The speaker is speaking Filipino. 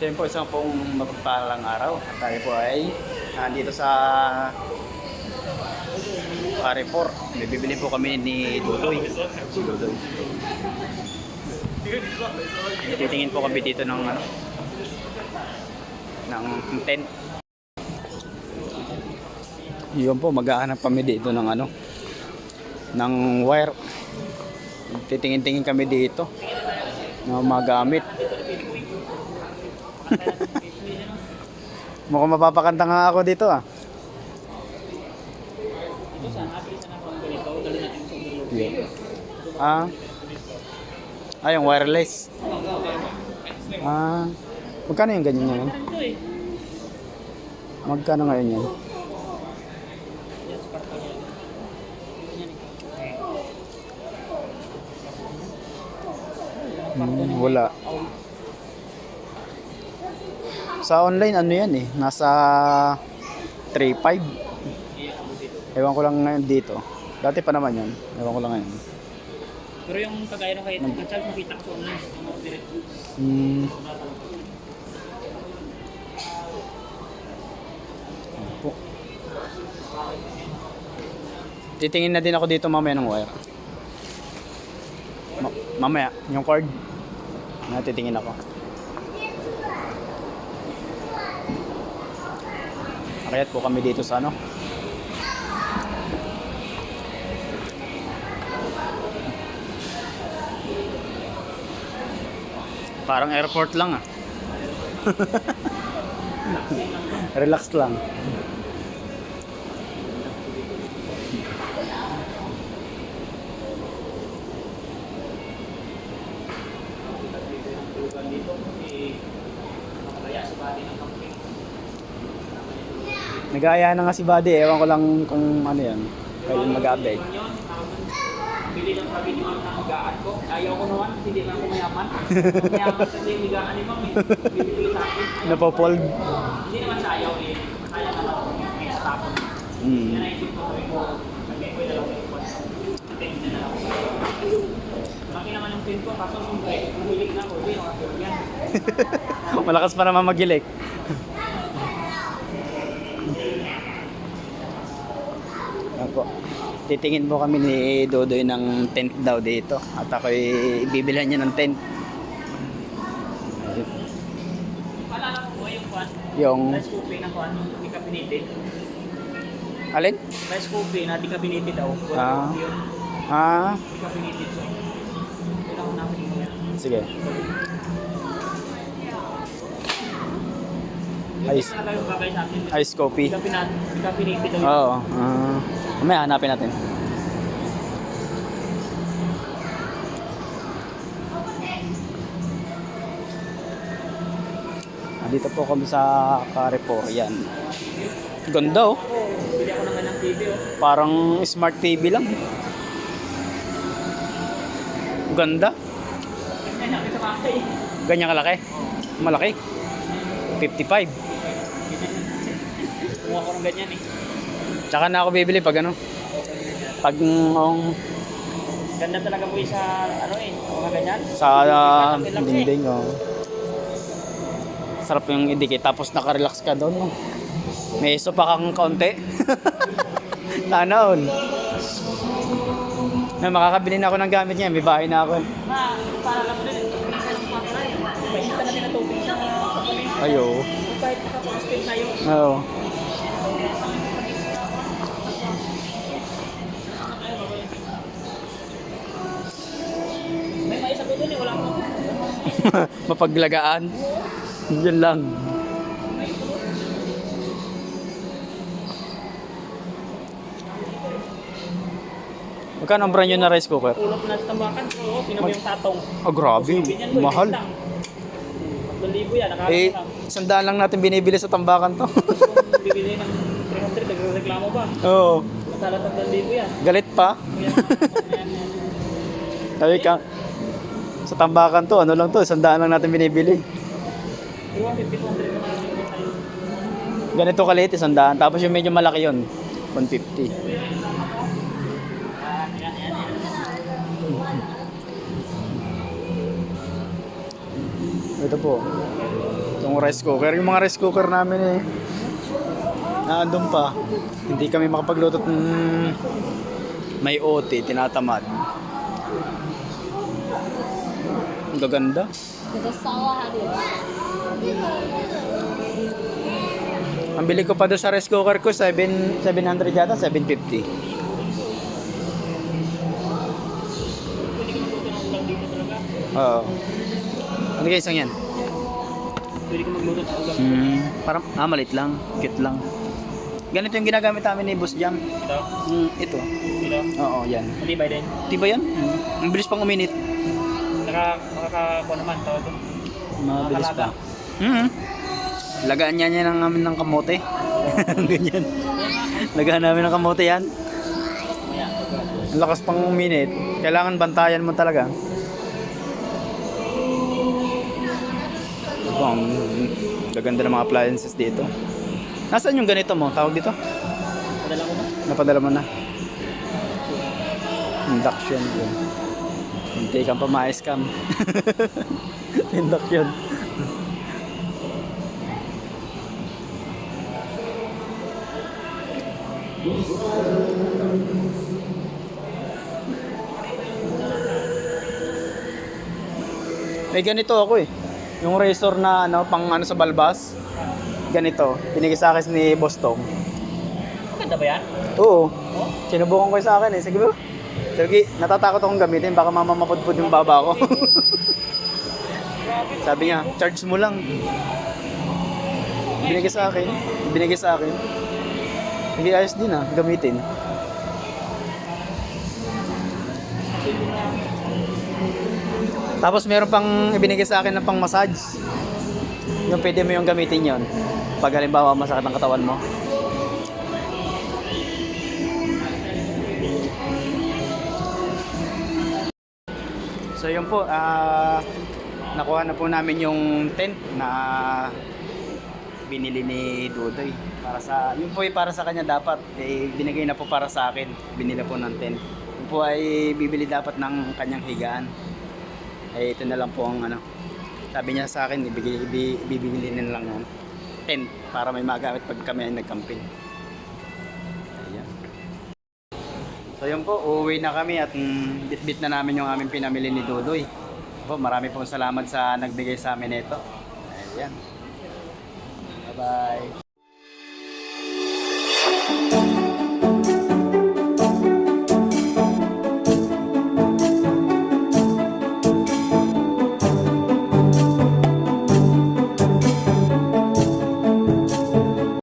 Po isang pong mapagpalang araw. At tayo po ay nandito sa Carrefour. May bibili po kami ni Dudoy. Si Dudoy. Titingin po kami dito ng ano ng tent. Yun po, maghahanap kami dito ng ano ng wire. Titingin-tingin kami dito ng mga gamit. Mukhang mapapakanta nga ako dito ah. Ah. Ah, yung wireless. Ah. Magkano yung ganyan ngayon? Magkano ngayon yan? Hmm, wala. Sa online ano yan eh, nasa 3.5. Ewan ko lang ngayon dito. Dati pa naman yan. Ewan ko lang ngayon. Pero yung kagaya ng kahit ng Charles, makita ko sa online. Hmm. Po. Titingin na din ako dito mamaya ng wire. Ma- mamaya, yung cord. Na titingin ako. Akyat po kami dito sa ano. Parang airport lang ah. Relax lang. Nag-aaya na nga si Buddy, ewan ko lang kung ano yan. Kailan mag-update. Bili lang sabi ni Ma'am ng ko. Ayaw ko naman, hindi na ako mayaman. Mayaman kasi yung higaan ni Ma'am eh. Bibili sa akin. Napopold. Hindi naman siya ayaw eh. Kaya naman ako may sa tapon. Yan Hmm. naisip ko sabi ko, ko na lang yung kwan. Tingin na lang ako. Laki naman yung pin ko, kaso siyempre, humilig na ako. Hindi, nakatulog yan. Malakas pa naman magilik. Ako. Titingin po kami ni Dodoy ng tent daw dito. At ako'y ibibilhan niya ng tent. Paalala ko po yung kwan. Yung... Rice cookie na kwan, yung di kabinitid. Alin? Rice cookie na di kabinitid daw. Wala Ah. yun. Ah, Di kabinitid siya. Kailangan namin yan. sige. Yung Ice. talaga yung bagay sa akin. Ice coffee. Di kabinat- di kabinitid daw. Oo. Ah, mamaya hanapin natin. Dito po kami sa Carrefour. Yan. Ganda oh. Bili ako naman ng TV oh. Parang smart TV lang. Ganda. Ganyan kalaki. Malaki. 55. Kumuha ko ng ganyan eh. Tsaka na ako bibili pag ano. Pag um, Ganda talaga po sa ano eh, mga ganyan. sa uh, dingding oh. Sarap yung idikit tapos nakarelax ka doon. No? May iso pa kang kaunti. All. Na makakabili na ako ng gamit niya, may bahay na ako. eh. Ma, para lang din. Mga karay. Painitan natin ang tubig sa kulit. Ayo. Kahit nakapag-spin tayo. Oo. Dun eh, wala akong Mapaglagaan. Yun lang. Magkano ang brand nyo na rice cooker? ulap na sa tambakan. Oo, sino mo yung tatong. Oh, grabe. Mo, Mahal. libo yan, Eh, lang. sandaan lang natin binibili sa tambakan to. Bibili ng 300, nagreklamo pa. Oo. Masala tatlong libo yan. Galit pa. Yan, yan, yan. Sabi ka, sa tambakan to, ano lang to, sandaan lang natin binibili. 150, 200 naman yung bibili tayo. Ganito kaliit, sandaan. Tapos yung medyo malaki yon 150. Yan, yan, yan, yan. Ito po. Itong rice cooker. Yung mga rice cooker namin eh. Naandun pa. Hindi kami makapagluto ng may OT, tinatamad. Ang gaganda. Ang bili ko pa doon sa rice cooker ko, 7, 700 yata, 750. Oo. Ano kayo isang yan? Pwede ka magluto ng ulam. Hmm, parang, ah, malit lang. Cute lang. Ganito yung ginagamit namin ni Boss Jam. Ito. Hmm, ito. Ito. Oo, yan. Ba din? Di ba yan? Hmm. Ang bilis pang uminit. Naka, makakakuha naman tawag doon. Mabilis pa. Hmm. Lagaan niya niya ng amin ng kamote. Ganyan. Lagaan namin ng kamote yan. Ang lakas pang uminit. Kailangan bantayan mo talaga. Ito ang gaganda ng mga appliances dito. Nasaan yung ganito mo? Tawag dito? Padala ko ba? Napadala mo na. Induction yun. Hindi kang pa ma-scam. Induction. May ganito ako eh. Yung razor na ano, pang ano sa balbas. Ganito. Pinigay sa akin ni Bostong. Maganda ba yan? Oo. Oh? Sinubukan ko sa akin eh. Sige bro. Sige, natatakot akong gamitin. Baka mamamapudpud yung baba ko. Sabi niya, charge mo lang. Binigay sa akin. Binigay sa akin. Hindi ayos din ah, gamitin. Tapos meron pang ibinigay sa akin ng pang massage. Yung pwede mo yung gamitin yon. Pag halimbawa masakit ang katawan mo. So yun po, ah nakuha na po namin yung tent na binili ni Dudoy. Para sa, yun po ay para sa kanya dapat. Eh, binigay na po para sa akin. Binili po ng tent. Yun po ay bibili dapat ng kanyang higaan. Eh, ito na lang po ang ano. Sabi niya sa akin, ibigay, ibi, bibili na lang ng tent para may magamit pag kami ay nagcamping. So yun po, uuwi na kami at mm, bit-bit na namin yung aming pinamili ni Dudoy. Po, marami po salamat sa nagbigay sa amin nito. Ayan. Bye-bye.